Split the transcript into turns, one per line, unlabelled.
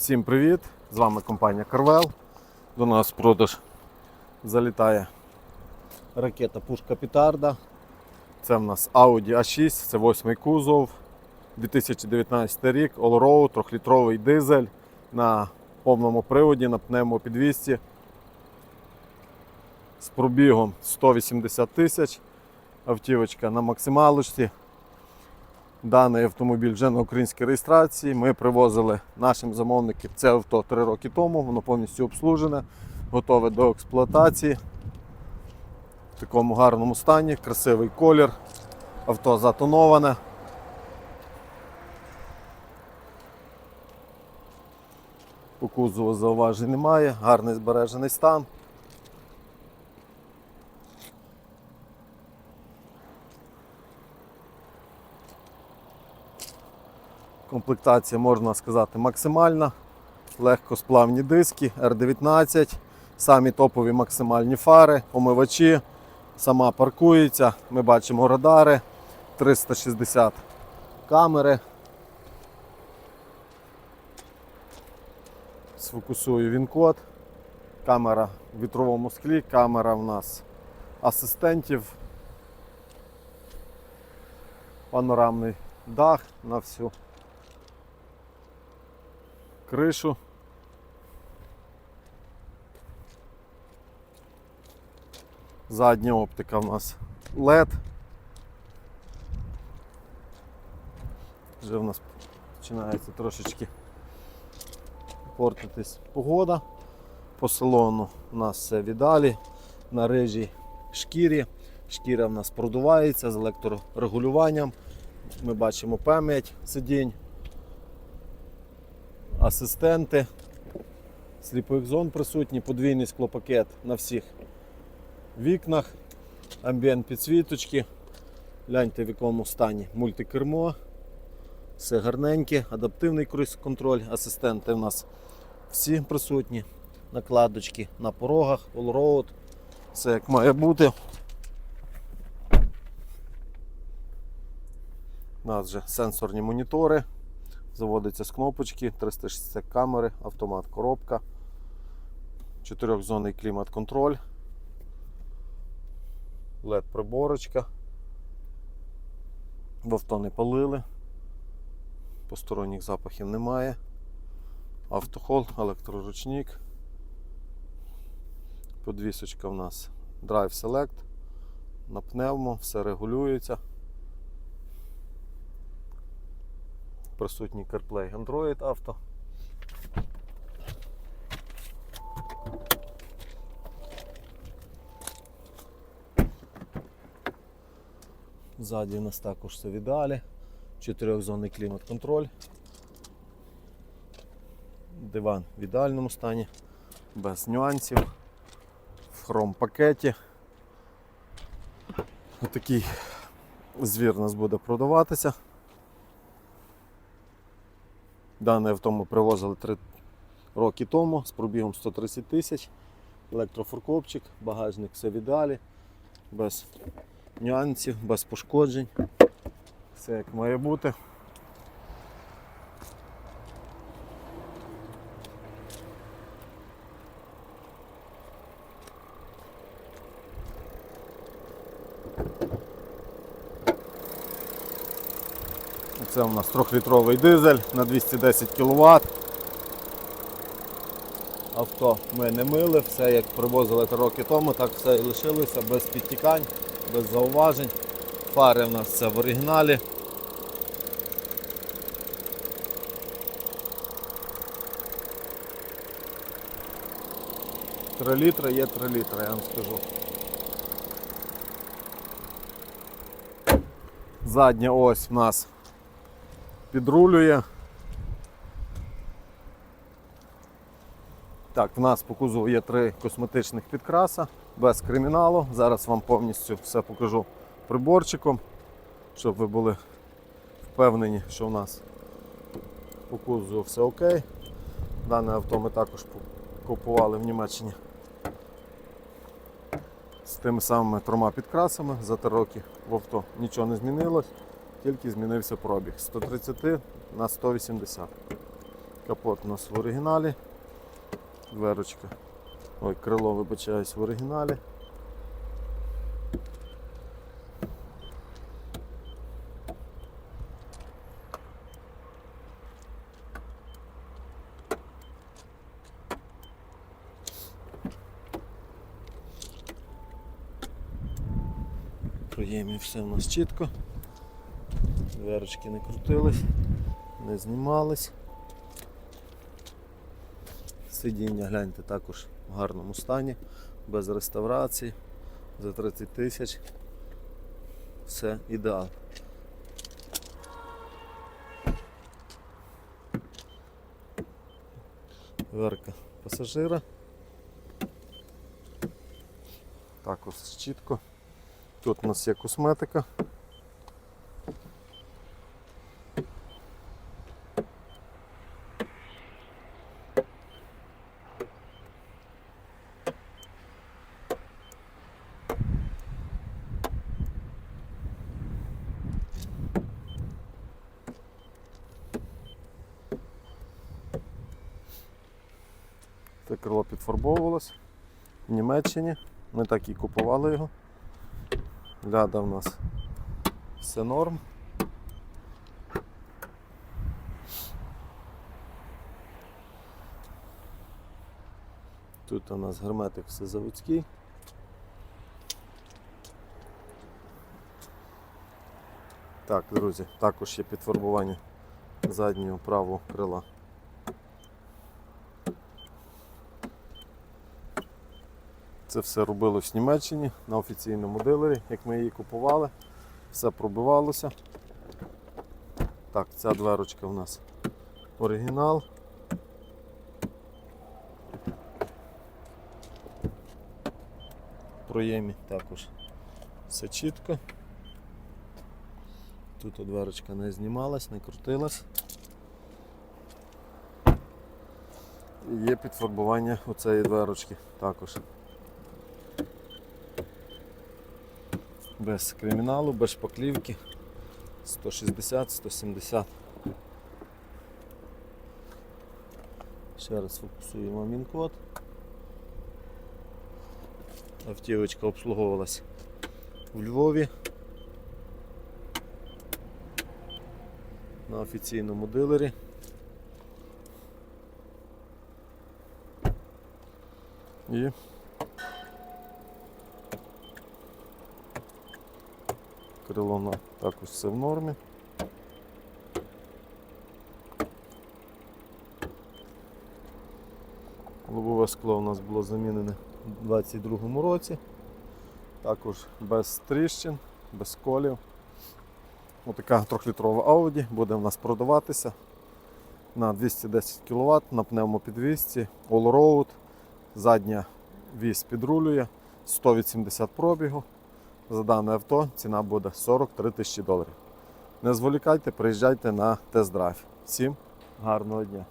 Всім привіт! З вами компанія Carvel. До нас в продаж залітає ракета Пушка Петарда. Це в нас Audi A6, це 8 кузов, 2019 рік, Allroad, 3-літровий дизель на повному приводі, на пневмопідвісці з пробігом 180 тисяч. Автівочка на максималочці. Даний автомобіль вже на українській реєстрації. Ми привозили нашим замовникам це авто 3 роки тому, воно повністю обслужене, готове до експлуатації. В такому гарному стані, красивий колір, авто затоноване. По кузову зауважень немає, гарний збережений стан. Комплектація, можна сказати, максимальна. Легкосплавні диски, R19, самі топові максимальні фари, омивачі, сама паркується. Ми бачимо радари, 360 камери. Сфокусую він код. Камера в вітровому склі, камера в нас асистентів. Панорамний дах на всю кришу. Задня оптика в нас LED. Вже в нас починається трошечки портитись погода. По салону у нас все віддалі на рижій шкірі. Шкіра в нас продувається з електрорегулюванням. Ми бачимо пам'ять сидінь асистенти, сліпових зон присутні, подвійний склопакет на всіх вікнах, амбієнт підсвіточки. Гляньте в якому стані мультикермо, все гарненьке, адаптивний круїз-контроль, асистенти в нас всі присутні, накладочки на порогах, all-road, все як має бути. У нас вже сенсорні монітори. Заводиться з кнопочки, 360 камери, автомат, коробка, чотирьохзонний клімат-контроль, LED приборочка. В авто не палили, посторонніх запахів немає. Автохол, електроручник. Подвісочка в нас Drive Select. На пневмо, все регулюється. Присутній CarPlay Android Auto. Ззаді у нас також все в ідеалі. Чотирьохзонний клімат-контроль. Диван в ідеальному стані, без нюансів, в хром пакеті. Отакий звір у нас буде продаватися. Дане авто привозили 3 роки тому з пробігом 130 тисяч. електрофуркопчик, багажник все в без нюансів, без пошкоджень. Все як має бути. Це у нас 3-літровий дизель на 210 кВт. Авто ми не мили, все як привозили 3 роки тому, так все і лишилося, без підтікань, без зауважень. Фари у нас все в оригіналі. Три літри є 3 літри, я вам скажу. Задня ось в нас підрулює. Так, в нас по кузову є три косметичних підкраса без криміналу. Зараз вам повністю все покажу приборчиком, щоб ви були впевнені, що в нас по кузову все окей. Дане авто ми також купували в Німеччині з тими самими трьома підкрасами за три роки в авто нічого не змінилось тільки змінився пробіг з 130 на 180. Капот у нас в оригіналі. Дверочка. Ой, крило, вибачаюсь, в оригіналі. Проємі все у нас чітко. Дверочки не крутились, не знімались. Сидіння, гляньте, також в гарному стані, без реставрації, за 30 тисяч. Все ідеал. Дверка пасажира. Також чітко. Тут у нас є косметика. Крило підфарбовувалось в Німеччині. Ми так і купували його. Ляда в нас все норм. Тут у нас герметик все заводський. Так, друзі, також є підфарбування заднього правого крила. Це все робилось в Німеччині на офіційному дилері, як ми її купували. Все пробивалося. Так, ця дверочка у нас оригінал. Проємі також все чітко. Тут дверочка не знімалась, не крутилась. І є підфарбування оцеї дверочки також. Без криміналу, без шпаклівки. 160-170. Ще раз фокусуємо мінкод. Автівочка обслуговувалась у Львові. На офіційному дилері. І крило на також все в нормі. Лобове скло у нас було замінене у 2022 році. Також без тріщин, без колів. Отака трьохлітрова Audi буде в нас продаватися на 210 кВт на пневмопідвісці, all-road, задня вісь підрулює, 180 пробігу. За дане авто ціна буде 43 тисячі доларів. Не зволікайте, приїжджайте на тест-драйв. Всім гарного дня!